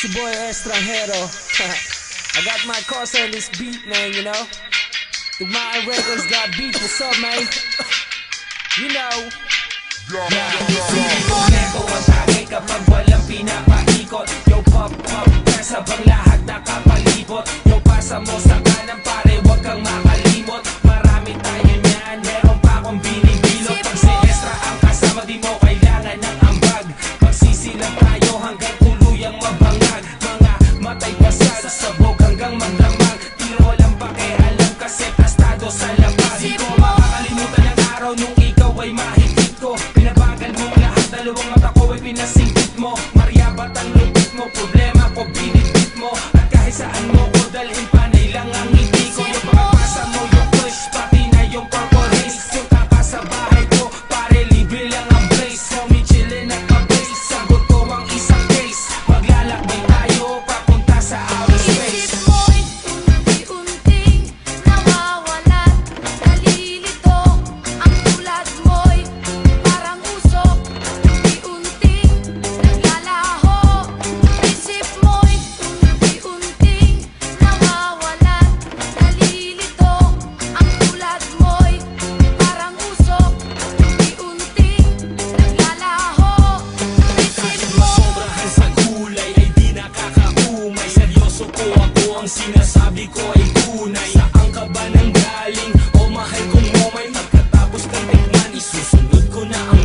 It's your boy Extranjero. I got my car on this beat, man, you know. The Mind Records got beat, what's up, man? You know. Yeah, yeah, yeah. know. You ang Yo, pop, pop, bang lahat nakapalibot Yo, pasa mo sa kanan ang sinasabi ko ay tunay Saan ka ba nang galing? O mahal kong momay Pagkatapos ng tikman Isusunod ko na ang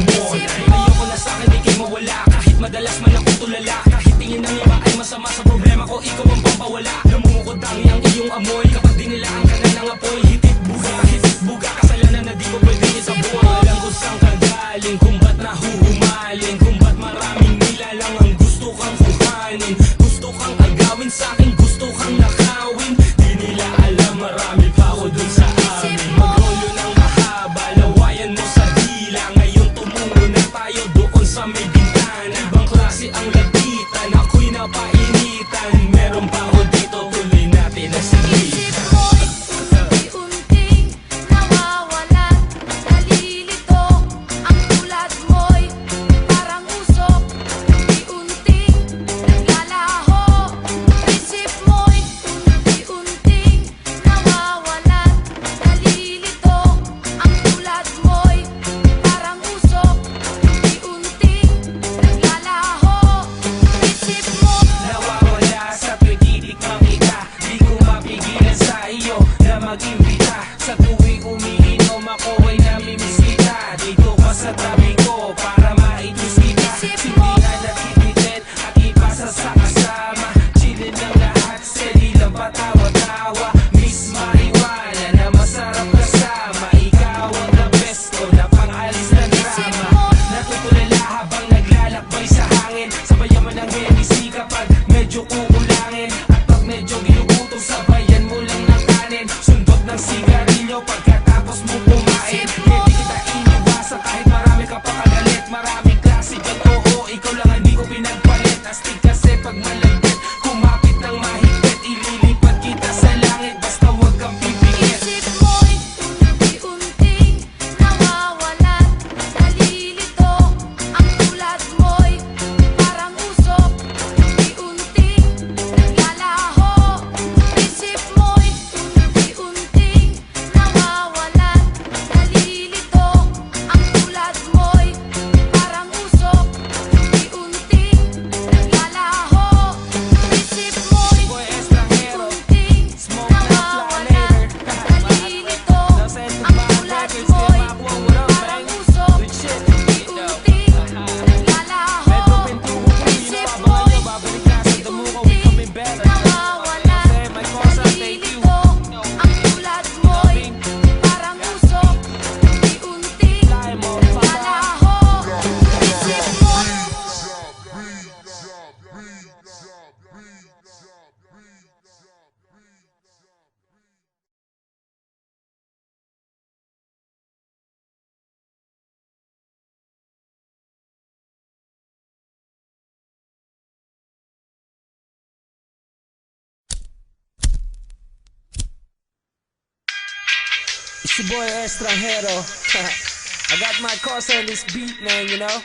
It's your boy Extranjero. I got my cars on this beat, man, you know.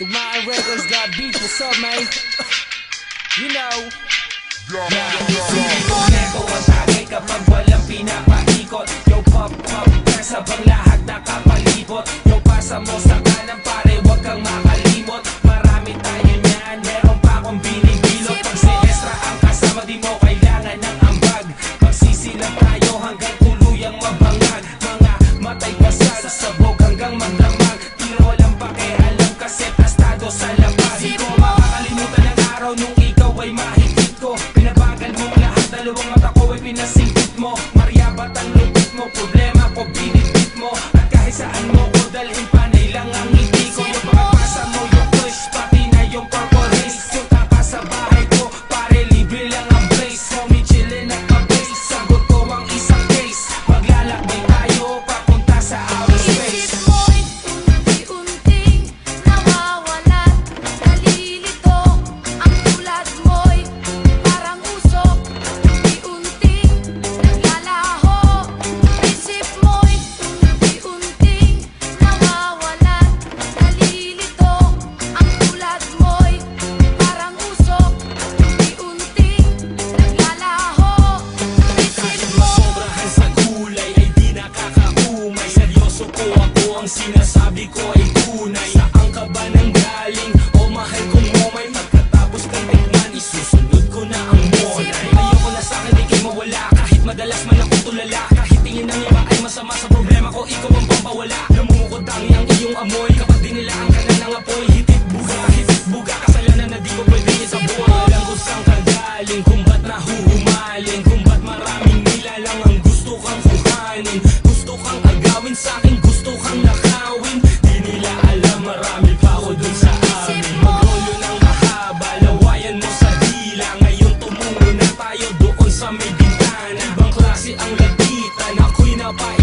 The Mind Records got beat, what's up, man? You know. Sige ko na ko ang tagay kapag walang pinapakikot Yo, pop, pop, dance habang lahat nakapalibot Yo, pasa mo sa kanan pare, wag kang Car nous. sinasabi ko ay tunay Saan ka ba nang galing? kasi ang lapitan Ako'y napain